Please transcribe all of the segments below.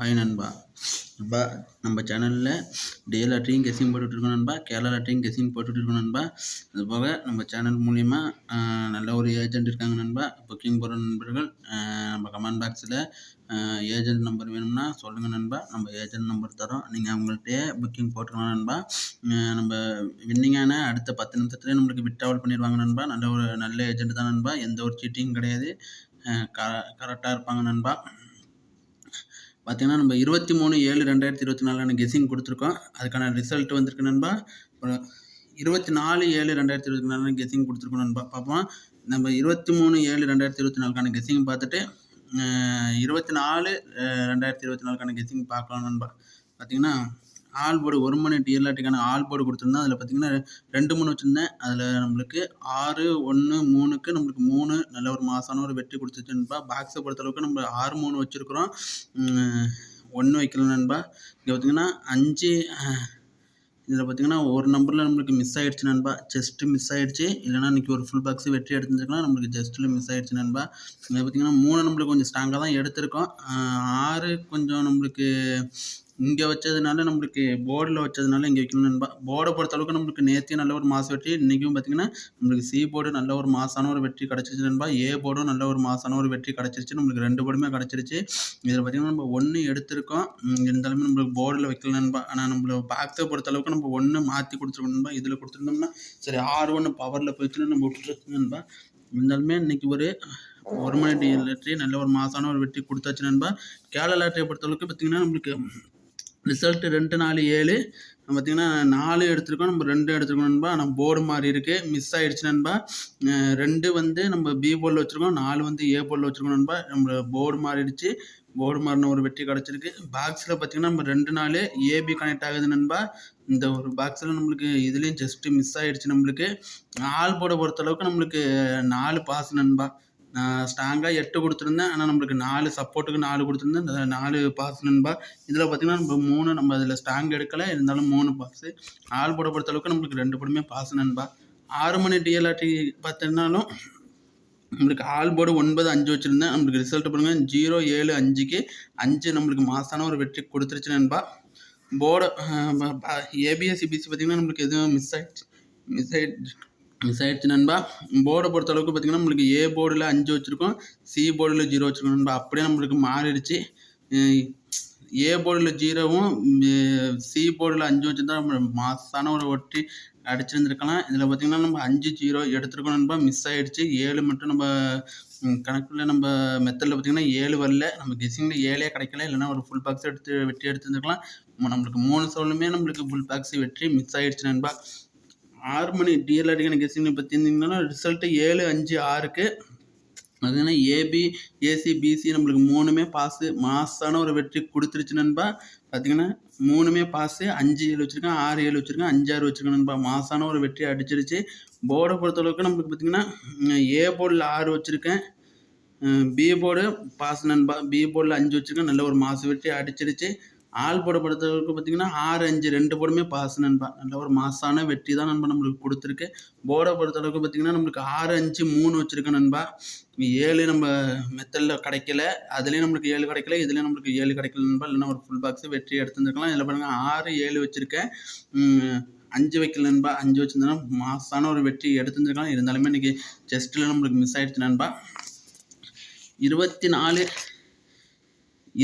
Hi நண்பா. நண்பா நம்ம சேனலில் டே லாட்ரியும் கெஸ்ஸிங் போட்டுட்ருக்கோம் நண்பா. கேரளா லாட்ரியும் கெஸ்ஸிங் போட்டுட்ருக்கோம் நண்பா. அது போக நம்ம சேனல் மூலிமா நல்ல ஒரு ஏஜென்ட் இருக்காங்க நண்பா. புக்கிங் போடுற நண்பர்கள் நம்ம கமெண்ட் பாக்ஸில் ஏஜென்ட் நம்பர் வேணும்னா சொல்லுங்கள் நண்பா. நம்ம ஏஜென்ட் நம்பர் தரோம். நீங்கள் அவங்கள்ட்டே புக்கிங் போட்டுக்கலாம் நண்பா. நம்ம வின்னிங்கான அடுத்த பத்து நிமிஷத்துலேயே நம்மளுக்கு விட்ராவல் பண்ணிடுவாங்க நண்பா. நல்ல ஒரு நல்ல ஏஜென்ட் தான் நண்பா. எந்த ஒரு சீட்டிங் கிடையாது. க கரெக்டாக இருப்பாங்க நண்பா. பார்த்தீங்கன்னா நம்ம இருபத்தி மூணு ஏழு ரெண்டாயிரத்தி இருபத்தி நாலான கெஸிங் கொடுத்துருக்கோம். அதுக்கான ரிசல்ட் வந்திருக்கு நண்பா. அப்புறம் இருபத்தி நாலு ஏழு ரெண்டாயிரத்தி இருபத்தி நாலான கெஸிங் கொடுத்துருக்கோம் நண்பா. பார்ப்போம் நம்ம இருபத்தி மூணு ஏழு ரெண்டாயிரத்தி இருபத்தி நாலுக்கான கெஸிங் பார்த்துட்டு இருபத்தி நாலு ரெண்டாயிரத்தி இருபத்தி நாலுக்கான கெஸிங் பார்க்கலாம் நண்பா. பார்த்தீங்கன்னா ஆல் போர்டு ஒரு மணி டிஎல்ஆர்டிக்கான ஆல் போர்டு கொடுத்துருந்தேன் அதில் பார்த்தீங்கன்னா ரெண்டு மூணு வச்சுருந்தேன். அதில் நம்மளுக்கு ஆறு ஒன்று மூணுக்கு நம்மளுக்கு மூணு நல்ல ஒரு மாதமான ஒரு வெற்றி கொடுத்துச்சு நண்பா. பாக்ஸை பொறுத்தளவுக்கு நம்ம ஆறு மூணு வச்சுருக்குறோம். ஒன்று வைக்கல நண்பா. இங்கே பார்த்தீங்கன்னா அஞ்சு இதில் பார்த்தீங்கன்னா ஒரு நம்பரில் நம்மளுக்கு மிஸ் ஆகிடுச்சு நண்பா. ஜஸ்ட்டு மிஸ் ஆகிடுச்சு இல்லைனா இன்றைக்கி ஒரு ஃபுல் பாக்ஸ் வெற்றி எடுத்துருக்கலாம் நம்மளுக்கு ஜஸ்ட்டில் மிஸ் ஆகிடுச்சு நண்பா. இதில் பார்த்தீங்கன்னா மூணு நம்மளுக்கு கொஞ்சம் ஸ்ட்ராங்காக தான் எடுத்திருக்கோம். ஆறு கொஞ்சம் நம்மளுக்கு இங்கே வச்சதுனால நம்மளுக்கு போர்டில் வச்சதுனால இங்கே வைக்கணும் நண்பா போர்டை பொறுத்தளவுக்கு நம்மளுக்கு நேற்றையும் நல்ல ஒரு மாதம் வெற்றி இன்றைக்கும் பார்த்திங்கன்னா நம்மளுக்கு சி போர்டு நல்ல ஒரு மாசான ஒரு வெற்றி கிடச்சிருச்சு நண்பா. ஏ போர்டும் நல்ல ஒரு மாசான ஒரு வெற்றி கிடச்சிருச்சு. நம்மளுக்கு ரெண்டு போர்டுமே கிடச்சிருச்சு. இதில் பார்த்திங்கன்னா நம்ம ஒன்று எடுத்திருக்கோம். இருந்தாலுமே நம்மளுக்கு போர்டில் வைக்கல நண்பா. ஆனால் நம்மள பாக்ஸை பொறுத்தளவுக்கு நம்ம ஒன்று மாற்றி கொடுத்துருக்கோம் நண்பா. இதில் கொடுத்துருந்தோம்னா சரி ஆறு ஒன்று பவரில் போயிடுச்சுன்னு நம்ம விட்டுருக்கோம் நண்பா. இருந்தாலுமே இன்றைக்கி ஒரு ஒரு மணி டி நல்ல ஒரு மாதமான ஒரு வெற்றி கொடுத்தாச்சு நண்பா. கேரளா லாட்ரியை பொறுத்தளவுக்கு பார்த்திங்கன்னா நம்மளுக்கு ரிசல்ட்டு ரெண்டு நாலு ஏழு. பார்த்தீங்கன்னா நாலு எடுத்திருக்கோம். நம்ம ரெண்டு எடுத்துருக்கோம் நண்பா. நம்ம போர்டு மாதிரி இருக்குது மிஸ் ஆகிடுச்சு நண்பா. ரெண்டு வந்து நம்ம பி போர்டில் வச்சுருக்கோம். நாலு வந்து ஏ போர்டில் வச்சுருக்கோம் நண்பா. நம்ம போர்டு மாறிடுச்சு. போர்டு மாறின ஒரு வெற்றி கிடச்சிருக்கு. பாக்ஸில் பார்த்திங்கன்னா நம்ம ரெண்டு நாள் ஏபி கனெக்ட் ஆகுது நண்பா. இந்த ஒரு பாக்ஸில் நம்மளுக்கு இதுலேயும் ஜஸ்ட்டு மிஸ் ஆகிடுச்சு நம்மளுக்கு. ஆள் போர்டை பொறுத்தளவுக்கு நம்மளுக்கு நாலு பாஸ் நண்பா. நான் ஸ்ட்ராங்காக எட்டு கொடுத்துருந்தேன். ஆனால் நம்மளுக்கு நாலு சப்போர்ட்டுக்கு நாலு கொடுத்துருந்தேன். இந்த நாலு பாஸ் நண்பா இதில் பார்த்திங்கன்னா நம்ம மூணு நம்ம அதில் ஸ்ட்ராங் எடுக்கலை. இருந்தாலும் மூணு பாஸு ஆள் போட பொறுத்த அளவுக்கு நம்மளுக்கு ரெண்டு படமே பாஸ் நண்பா. ஆறு மணி டிஎல்ஆர்டி பார்த்தீங்கன்னாலும் நம்மளுக்கு ஆல் போர்டு ஒன்பது அஞ்சு வச்சுருந்தேன். நம்மளுக்கு ரிசல்ட் பண்ணுங்கள் ஜீரோ ஏழு அஞ்சுக்கு அஞ்சு நம்மளுக்கு மாசான ஒரு வெற்றி கொடுத்துருச்சு நண்பா. போர்டு ஏபிஎஸ்சிபிசி பார்த்திங்கன்னா நம்மளுக்கு எதுவும் மிஸ் ஆகிடுச்சு மிஸ் ஆகிடுச்சு மிஸ் ஆகிடுச்சு நண்பா. போர்டை பொறுத்த அளவுக்கு பார்த்திங்கன்னா நம்மளுக்கு ஏ போர்டில் அஞ்சு வச்சுருக்கோம். சி போர்டில் ஜீரோ வச்சுருக்கோம் நண்பா. அப்படியே நம்மளுக்கு மாறிடுச்சு. ஏ போர்டில் ஜீரோவும் சி போர்டில் அஞ்சு வச்சுருந்தா நம்ம மாசான ஒரு ஒட்டி அடிச்சிருந்துருக்கலாம். இதில் பார்த்திங்கன்னா நம்ம அஞ்சு ஜீரோ எடுத்துருக்கோம் நண்பா. மிஸ் ஆகிடுச்சு ஏழு மட்டும் நம்ம கணக்கில் நம்ம மெத்தடில் பார்த்திங்கன்னா ஏழு வரல. நம்ம கெஸிங்கில் ஏழே கிடைக்கல. இல்லைனா ஒரு ஃபுல் பாக்ஸ் எடுத்து வெட்டி எடுத்துருந்துருக்கலாம். நம்மளுக்கு மூணு சோளுமே நம்மளுக்கு ஃபுல் பாக்ஸ் வெற்றி மிஸ் ஆகிடுச்சு நண்பா. ஆறு மணி டிஎல்ஆர்டிக்கான கெஸ்டிங் பற்றி இருந்தீங்கன்னா ரிசல்ட்டு ஏழு அஞ்சு ஆறுக்கு பார்த்தீங்கன்னா ஏபி ஏசி பிசி நம்மளுக்கு மூணுமே பாஸு மாசான ஒரு வெற்றி கொடுத்துருச்சு நண்பா. பார்த்தீங்கன்னா மூணுமே பாஸு அஞ்சு ஏழு வச்சுருக்கேன் ஆறு ஏழு வச்சுருக்கேன் அஞ்சு ஆறு வச்சுருக்கேன் நண்பா. மாசான ஒரு வெற்றி அடிச்சிருச்சு. போர்டை பொறுத்தளவுக்கு நம்மளுக்கு பார்த்திங்கன்னா ஏ போர்டில் ஆறு வச்சுருக்கேன். பி போர்டு பாஸ் நண்பா. பி போர்டில் அஞ்சு வச்சுருக்கேன். நல்ல ஒரு மாசு வெற்றி அடிச்சிருச்சு. ஆள் போட பொறுத்தளவுக்கு பார்த்தீங்கன்னா ஆறு அஞ்சு ரெண்டு படமே பாஸ் நண்பா. நல்ல ஒரு மாசான வெற்றி தான் நண்பா நம்மளுக்கு கொடுத்துருக்கு. போட பொறுத்தளவுக்கு பார்த்தீங்கன்னா நம்மளுக்கு ஆறு அஞ்சு மூணு வச்சுருக்கேன் நண்பா. ஏழு நம்ம மெத்தடில் கிடைக்கல. அதுலேயும் நம்மளுக்கு ஏழு கிடைக்கல. இதுலேயும் நம்மளுக்கு ஏழு கிடைக்கல நண்பா. இல்லைன்னா ஒரு ஃபுல் பாக்ஸ் வெற்றி எடுத்துருந்துருக்கலாம். இதில் பாருங்கள் ஆறு ஏழு வச்சுருக்கேன். அஞ்சு வைக்கல நண்பா. அஞ்சு வச்சுருந்தா மாசான ஒரு வெற்றி எடுத்துருந்துருக்கலாம். இருந்தாலுமே இன்றைக்கி ஜஸ்ட்டில் நம்மளுக்கு மிஸ் ஆகிடுச்சு நண்பா. இருபத்தி நாலு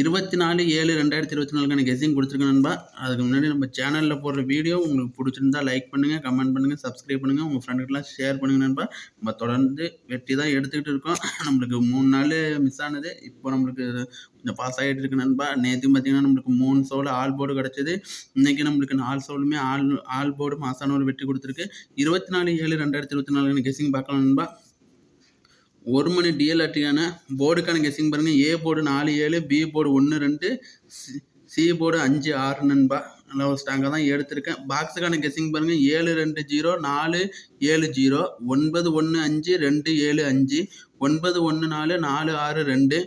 இருபத்தி நாலு ஏழு ரெண்டாயிரத்தி இருபத்தி நாலுக்கான கெஸிங் கொடுத்துருக்கேன் நண்பா. அதுக்கு முன்னாடி நம்ம சேனலில் போடுற வீடியோ உங்களுக்கு பிடிச்சிருந்தா லைக் பண்ணுங்கள் கமெண்ட் பண்ணுங்கள் சப்ஸ்கிரைப் பண்ணுங்கள் உங்கள் ஃப்ரெண்டுக்கெலாம் ஷேர் பண்ணுங்கள் நண்பா. நம்ம தொடர்ந்து வெட்டி தான் எடுத்துக்கிட்டு இருக்கோம். நம்மளுக்கு மூணு நாள் மிஸ் ஆனது. இப்போ நம்மளுக்கு கொஞ்சம் பாஸ் ஆகிட்டு இருக்கு நண்பா. நேற்று பார்த்தீங்கன்னா நம்மளுக்கு மூணு சோல் ஆல் போர்டு கிடச்சிது. இன்றைக்கி நம்மளுக்கு நாலு சோலுமே ஆல் ஆல் போர்டு மாசான ஒரு வெட்டி கொடுத்துருக்கு. இருபத்தி நாலு ஏழு ரெண்டாயிரத்தி இருபத்தி நாலுக்கான கெஸிங் பார்க்கலாம் நண்பா. ஒரு மணி டிஎல்ஆர்டிக்கான போர்டுக்கான கெஸிங் பாருங்கள் ஏ போர்டு நாலு ஏழு பி போர்டு ஒன்று ரெண்டு சி போர்டு அஞ்சு ஆறு நண்பா. நல்லா ஒரு ஸ்ட்ராங்காக தான் எடுத்திருக்கேன். பாக்ஸுக்கான கெஸிங் பாருங்கள் ஏழு ரெண்டு ஜீரோ நாலு ஏழு ஜீரோ ஒன்பது ஒன்று அஞ்சு ரெண்டு ஏழு அஞ்சு ஒன்பது ஒன்று நாலு நாலு ஆறு ரெண்டு.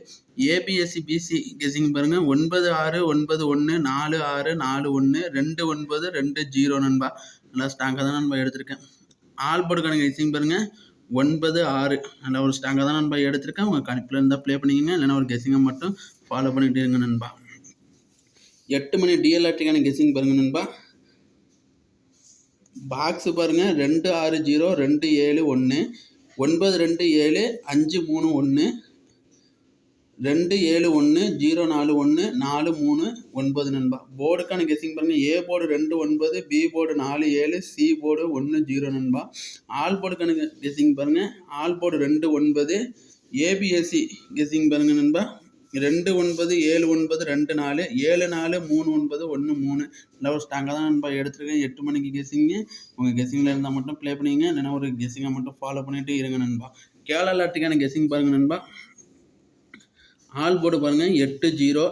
ஏபிஎஸ்சி பிசி கெஸிங் பாருங்கள் ஒன்பது ஆறு ஒன்பது ஒன்று நாலு ஆறு நாலு ஒன்று ரெண்டு ஒன்பது ரெண்டு ஜீரோ நண்பா. நல்லா ஸ்ட்ராங்காக தான் நண்பா எடுத்திருக்கேன். ஆல் போர்டுக்கான கெஸிங் பாருங்கள் ஒன்பது ஆறு. நல்ல ஒரு ஸ்டாங்காக தான் நண்பா எடுத்திருக்கேன். உங்கள் கணிப்பில் இருந்தால் ப்ளே பண்ணிக்கங்க. இல்லைனா ஒரு கெஸிங்கை மட்டும் ஃபாலோ பண்ணிகிட்டு இருங்க நண்பா. எட்டு மணி டிஎல்ஆர்டிக்கான கெஸ்ஸிங் பாருங்க நண்பா. பாக்ஸு பாருங்க. ரெண்டு ஆறு ஜீரோ ரெண்டு ஏழு ஒன்று ஒன்பது ரெண்டு ஏழு அஞ்சு மூணு ஒன்று ரெண்டு ஏழு ஒன்று ஜீரோ நாலு ஒன்று நாலு மூணு ஒன்பது நண்பா. போர்டுக்கான கெஸிங் பாருங்கள் ஏ போர்டு ரெண்டு ஒன்பது பி போர்டு நாலு ஏழு சி போர்டு ஒன்று ஜீரோ நண்பா. ஆல் போர்டுக்கான கெஸ்ஸிங் பாருங்கள் ஆல் போர்டு ரெண்டு ஒன்பது ஏபிஎஸ்சி கெஸ்ஸிங் பாருங்கள் நண்பா. ரெண்டு ஒன்பது ஏழு ஒன்பது ரெண்டு நாலு ஏழு நாலு மூணு ஒன்பது ஒன்று மூணு. நல்லா ஒரு தான் நண்பா எடுத்துருக்கேன். எட்டு மணிக்கு கெஸ்ஸிங்கு உங்கள் கெஸிங்கில் இருந்தால் மட்டும் ப்ளே பண்ணிங்க இல்லைன்னா ஒரு கெஸிங்கை மட்டும் ஃபாலோ பண்ணிகிட்டு இருங்க நண்பா. கேரளா லாட்டுக்கான கெஸிங் பாருங்கள் நண்பா. ஆல் போர்டு பாருங்கள் எட்டு ஜீரோ.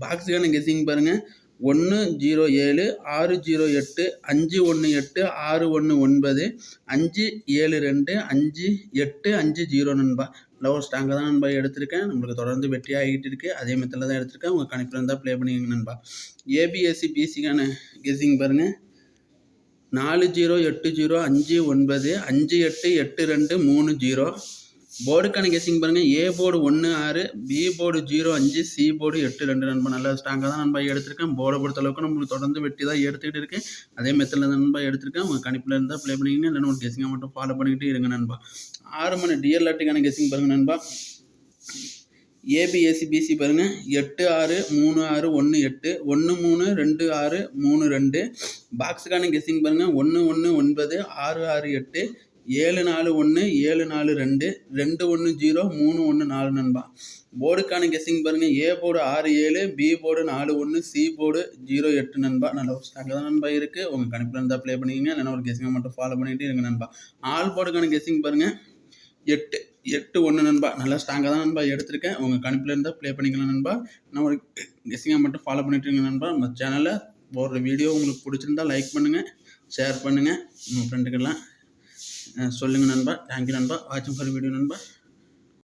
பாக்ஸுக்கான கெஸ்ஸிங் பாருங்கள் ஒன்று ஜீரோ ஏழு. ஆறு ஜீரோ எட்டு. அஞ்சு ஒன்று எட்டு. ஆறு ஒன்று ஒன்பது. அஞ்சு ஏழு ரெண்டு. அஞ்சு எட்டு அஞ்சு ஜீரோ நண்பா. லவ் ஒரு தான் நண்பா எடுத்திருக்கேன். நம்மளுக்கு தொடர்ந்து வெற்றி ஆகிட்டு இருக்கு. அதே மெத்தடில் தான் எடுத்திருக்கேன். உங்கள் கணிப்பில் இருந்தால் ப்ளே பண்ணிக்கங்க நண்பா. ஏபிஎஸ்சி பிசிக்கான கெஸ்ஸிங் பாருங்கள் நாலு ஜீரோ எட்டு ஜீரோ. அஞ்சு ஒன்பது. அஞ்சு எட்டு எட்டு ரெண்டு. மூணு ஜீரோ. போர்டுக்கான கெஸிங் பாருங்கள் ஏ போர்டு ஒன்று ஆறு பி போர்டு ஜீரோ அஞ்சு சி போர்டு எட்டு ரெண்டு நண்பா நல்லா ஸ்ட்ராங்காக தான் நண்பா எடுத்திருக்கேன். போர்டை பொறுத்த அளவுக்கு நம்மளுக்கு தொடர்ந்து வெட்டி தான் எடுத்துக்கிட்டு இருக்கேன் அதே மெத்தடில் தான் நண்பா எடுத்திருக்கேன். உங்கள் கணிப்பில் இருந்தால் ப்ளே பண்ணிக்கங்க. இல்லைன்னு ஒரு கெஸிங்கை மட்டும் ஃபாலோ பண்ணிக்கிட்டு இருங்க நண்பா. ஆறு மணி டிஎல் லாட்டுக்கான பாருங்கள் நண்பா. ஏபிஎஸ்சி பிசி பாருங்கள் எட்டு ஆறு மூணு ஆறு ஒன்று எட்டு ஒன்று மூணு ரெண்டு ஆறு மூணு ரெண்டு. பாக்ஸுக்கான கெஸ்ஸிங் பாருங்கள் ஒன்று ஒன்று ஒன்பது ஆறு ஆறு எட்டு ஏழு நாலு ஒன்று ஏழு நாலு ரெண்டு ரெண்டு ஒன்று ஜீரோ மூணு ஒன்று நாலு நண்பா. போர்டுக்கான கெஸ்ஸிங் பாருங்கள் ஏ போர்டு ஆறு ஏழு பி போர்டு நாலு ஒன்று சி போர்டு ஜீரோ எட்டு நண்பா. நல்ல ஒரு ஸ்டாங்க தான் நண்பா இருக்குது உங்கள் கணிப்பில் இருந்தால் ப்ளே பண்ணிக்கிங்க. இல்லைனா ஒரு கெஸ்ஸிங்கை மட்டும் ஃபாலோ பண்ணிகிட்டே இருங்க நண்பா. ஆல் போர்டுக்கான கெஸ்ஸிங் பாருங்கள் எட்டு எட்டு ஒன்று நண்பா. நல்லா ஸ்ட்ராங்காக தான் நண்பா எடுத்திருக்கேன். உங்கள் கணிப்பில் இருந்தால் ப்ளே பண்ணிக்கலாம் நண்பா. நான் ஒரு கெஸ்ஸிங்காக மட்டும் ஃபாலோ பண்ணிட்டு இருங்க நண்பா. நம்ம சேனலில் போடுற வீடியோ உங்களுக்கு பிடிச்சிருந்தா லைக் பண்ணுங்கள் ஷேர் பண்ணுங்கள் உங்கள் ஃப்ரெண்டுக்கெல்லாம் சொல்லுங்கள் நண்பா. தேங்க்யூ நண்பா. வாட்சிங் ஃபார் வீடியோ நண்பா.